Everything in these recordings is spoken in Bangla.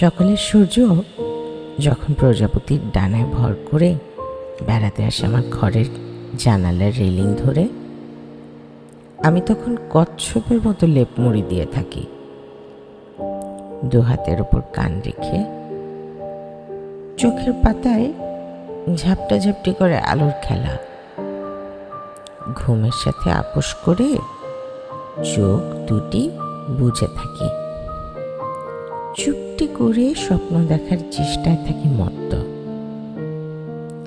সকালের সূর্য যখন প্রজাপতির ডানায় ভর করে বেড়াতে আসে আমার ঘরের জানালার রেলিং ধরে, আমি তখন কচ্ছপের মতো লেপ মুড়ি দিয়ে থাকি। দু হাতের ওপর কান রেখে চোখের পাতায় ঝাপটা ঝাপটি করে আলোর খেলা। ঘুমের সাথে আপোষ করে চোখ দুটি বুঝে থাকি। চুপটি করে স্বপ্ন দেখার চেষ্টায় থাকি মত্ত।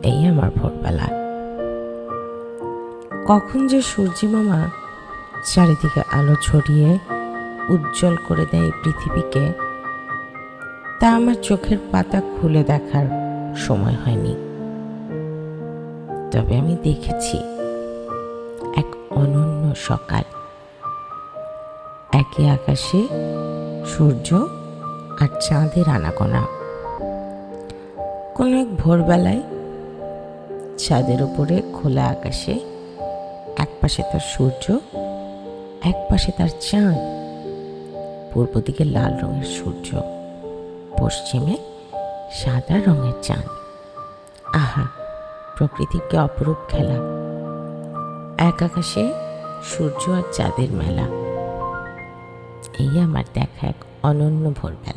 এই আমার ভোরবেলা। কখন যে সূর্যি মামা চারিদিকে আলো ছড়িয়ে উজ্জ্বল করে দেয় পৃথিবীকে, তা আমার চোখের পাতা খুলে দেখার সময় হয়নি। তবে আমি দেখেছি এক অনন্য সকাল। একই আকাশে সূর্য আর চাঁদের আনাগোনা। কোনো এক ভোরবেলায় ছাদের উপরে খোলা আকাশে এক পাশে তার সূর্য, এক পাশে তার চাঁদ, পূর্ব দিকে লাল রঙের সূর্য, পশ্চিমে সাদা রঙের চাঁদ। আহা, প্রকৃতির কি অপরূপ খেলা। এক আকাশে সূর্য আর চাঁদের মেলা। এই আমার দেখা এক অনন্য ভোরবেলা।